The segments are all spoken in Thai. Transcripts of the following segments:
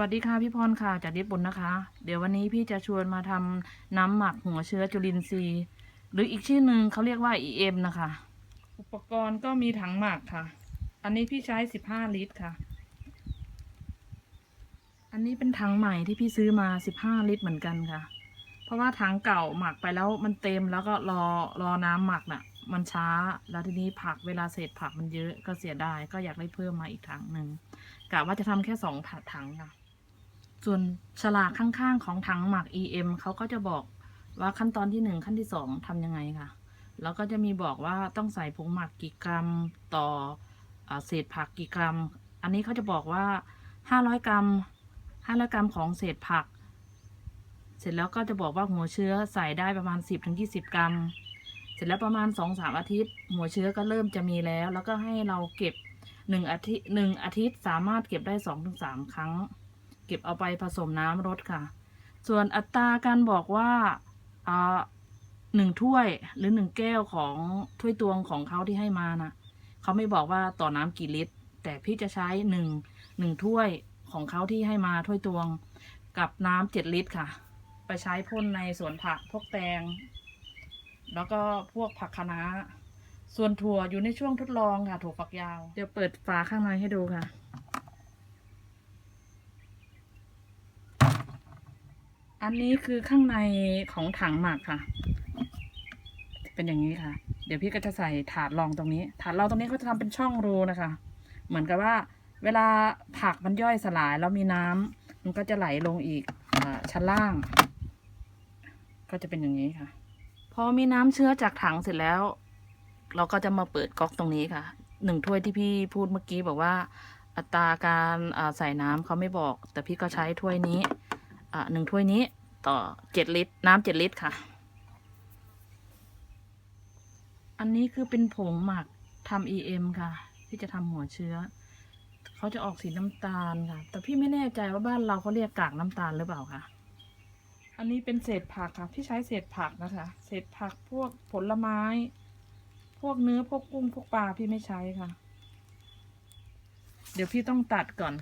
วัสดีค่ะพี่พรค่ะจากญี่ปุ่นนะคะ เดี๋ยววันนี้พี่จะชวนมาทำน้ำหมักหัวเชื้อจุลินทรีย์ หรืออีกชื่อหนึ่งเขาเรียกว่า EM นะคะ อุปกรณ์ก็มีถังหมักค่ะ อันนี้พี่ใช้15ลิตรค่ะ อันนี้เป็นถังใหม่ที่พี่ซื้อมา15ลิตรเหมือนกันค่ะ เพราะว่าถังเก่าหมักไปแล้วมันเต็มแล้วก็รอรอน้ำหมักน่ะ มันช้าแล้วทีนี้ผักเวลาเศษผักมันเยอะก็เสียดายก็อยากได้เพิ่มมาอีกถังหนึ่งกะว่าจะทำแค่สองถังค่ะ ส่วนฉลากข้างๆของถังหมัก EM เขาก็จะบอกว่าขั้นตอนที่หนึ่งขั้นที่สองทำยังไงค่ะ แล้วก็จะมีบอกว่าต้องใส่ผงหมักกี่กรัมต่ออเศษผักกี่กรัม อันนี้เขาจะบอกว่าห้าร้อยกรัมห้าร้อยกรัมของเศษผัก เสร็จแล้วก็จะบอกว่าหัวเชื้อใส่ได้ประมาณสิบถึงยี่สิบกรัม เสร็จแล้วประมาณสองสามอาทิตย์ หัวเชื้อก็เริ่มจะมีแล้ว แล้วก็ให้เราเก็บหนึ่งอาทิตย์หนึ่งอาทิตย์สามารถเก็บได้สองถึงสามครั้ง เก็บเอาไปผสมน้ำรดค่ะ ส่วนอัตราการบอกว่าอ่าหนึ่งถ้วยหรือหนึ่งแก้วของถ้วยตวงของเขาที่ให้มานะเขาไม่บอกว่าต่อน้ำกี่ลิตร แต่พี่จะใช้หนึ่งหนึ่งถ้วยของเขาที่ให้มาถ้วยตวงกับน้ำเจ็ดลิตรค่ะ ไปใช้พ่นในสวนผักพวกแตง แล้วก็พวกผักคะน้าส่วนถั่วอยู่ในช่วงทดลองค่ะ ถั่วฝักยาว เดี๋ยวเปิดฝาข้างในให้ดูค่ะ อันนี้คือข้างในของถังหมักค่ะ เป็นอย่างนี้ค่ะ เดี๋ยวพี่ก็จะใส่ถาดรองตรงนี้ ถาดรองตรงนี้เขาจะทำเป็นช่องรูนะคะ เหมือนกับว่า เวลาผักมันย่อยสลายแล้วมีน้ำมันก็จะไหลลงอีกอชั้นล่าง ก็จะเป็นอย่างนี้ค่ะ พอมีน้ำเชื้อจากถังเสร็จแล้ว เราก็จะมาเปิดก๊อกตรงนี้ค่ะ หนึ่งถ้วยที่พี่พูดเมื่อกี้บอกว่าอัตราการใส่น้ำเขาไม่บอก แต่พี่ก็ใช้ถ้วยนี้ อ่าหนึ่งถ้วยนี้ต่อเจ็ดลิตร น้ำเจ็ดลิตรค่ะ อันนี้คือเป็นผงหมักทำ EM ค่ะ ที่จะทำหัวเชื้อ เขาจะออกสีน้ำตาลค่ะ แต่พี่ไม่แน่ใจว่าบ้านเราเขาเรียกกากน้ำตาลหรือเปล่าค่ะ อันนี้เป็นเศษผักค่ะ พี่ใช้เศษผักนะคะ เศษผักพวกผลไม้ พวกเนื้อพวกกุ้งพวกปลาพี่ไม่ใช้ค่ะ เดี๋ยวพี่ต้องตัดก่อน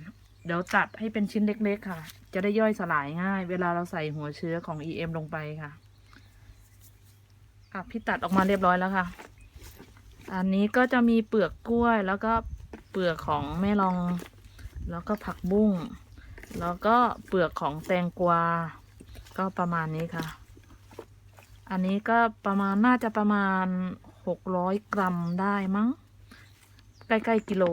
เดี๋ยวตัดให้เป็นชิ้นเล็กๆค่ะ จะได้ย่อยสลายง่าย เวลาเราใส่หัวเชื้อของ EM ลงไปค่ะอะพี่ตัดออกมาเรียบร้อยแล้วค่ะ อันนี้ก็จะมีเปลือกกล้วย แล้วก็เปลือกของแม่ลอง แล้วก็ผักบุ้ง แล้วก็เปลือกของแตงกวา ก็ประมาณนี้ค่ะ อันนี้ก็ประมาณน่าจะประมาณหกร้อยกรัมได้มั้ง ใกล้ๆกิโล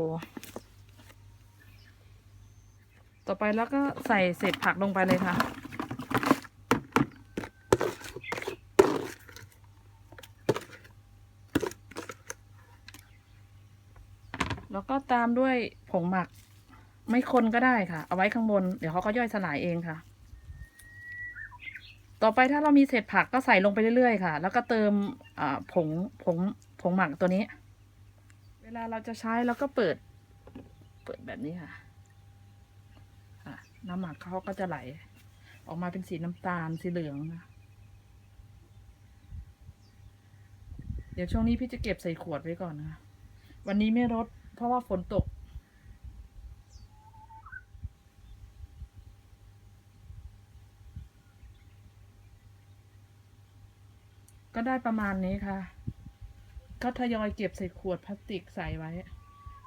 ต่อไปแล้วก็ใส่เศษผักลงไปเลยค่ะ แล้วก็ตามด้วยผงหมัก ไม่คนก็ได้ค่ะ เอาไว้ข้างบน เดี๋ยวเขาก็ย่อยสลายเองค่ะ ต่อไปถ้าเรามีเศษผักก็ใส่ลงไปเรื่อยๆค่ะ แล้วก็เติมผงผงผงหมักตัวนี้ เวลาเราจะใช้เราก็เปิด เปิดแบบนี้ค่ะ น้ำหมักเขาก็จะไหล ออกมาเป็นสีน้ำตาลสีเหลืองนะเดี๋ยวช่วงนี้พี่จะเก็บใส่ขวดไว้ก่อนนะคะวันนี้ไม่รดเพราะว่าฝนตก ก็ได้ประมาณนี้ค่ะ ก็ทยอยเก็บใส่ขวดพลาสติกใส่ไว้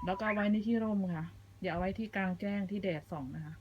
แล้วก็เอาไว้ในที่ร่มค่ะ อย่าเอาไว้ที่กลางแจ้งที่แดดส่องนะคะ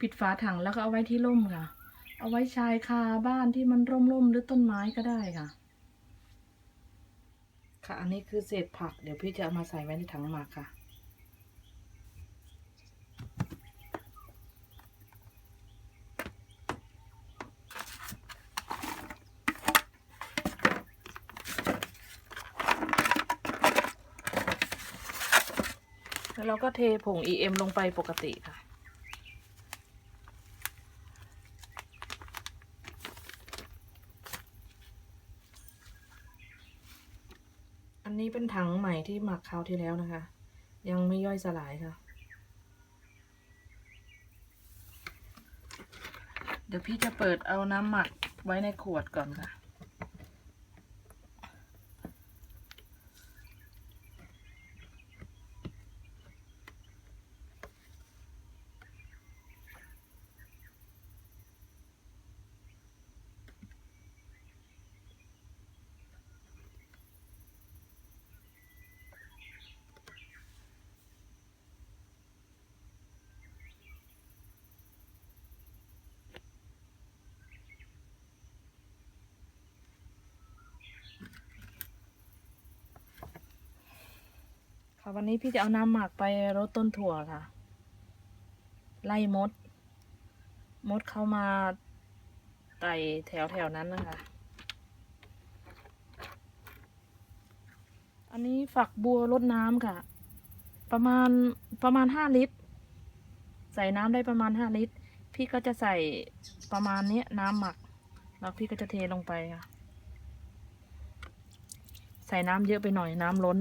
ปิดฝาถังแล้วก็เอาไว้ที่ร่มค่ะ เอาไว้ชายคาบ้านที่มันร่มร่มหรือต้นไม้ก็ได้ค่ะ ค่ะ อันนี้คือเศษผัก เดี๋ยวพี่จะเอามาใส่ไว้ในถังหมากค่ะแล้วเราก็เทผง EM ลงไปปกติค่ะ นี้เป็นถังใหม่ที่หมักคราวที่แล้วนะคะ ยังไม่ย่อยสลายค่ะ เดี๋ยวพี่จะเปิดเอาน้ำหมักไว้ในขวดก่อนค่ะ ค่ะวันนี้พี่จะเอาน้ำหมักไปรดต้นถั่วค่ะ ไล่มด มดเข้ามาไต่แถวแถวๆนั้นนะคะ อันนี้ฝักบัวรดน้ำค่ะ ประมาณประมาณห้าลิตร ใส่น้ำได้ประมาณห้าลิตร พี่ก็จะใส่ประมาณนี้น้ำหมัก แล้วพี่ก็จะเทลงไปค่ะ ใส่น้ำเยอะไปหน่อยน้ำล้น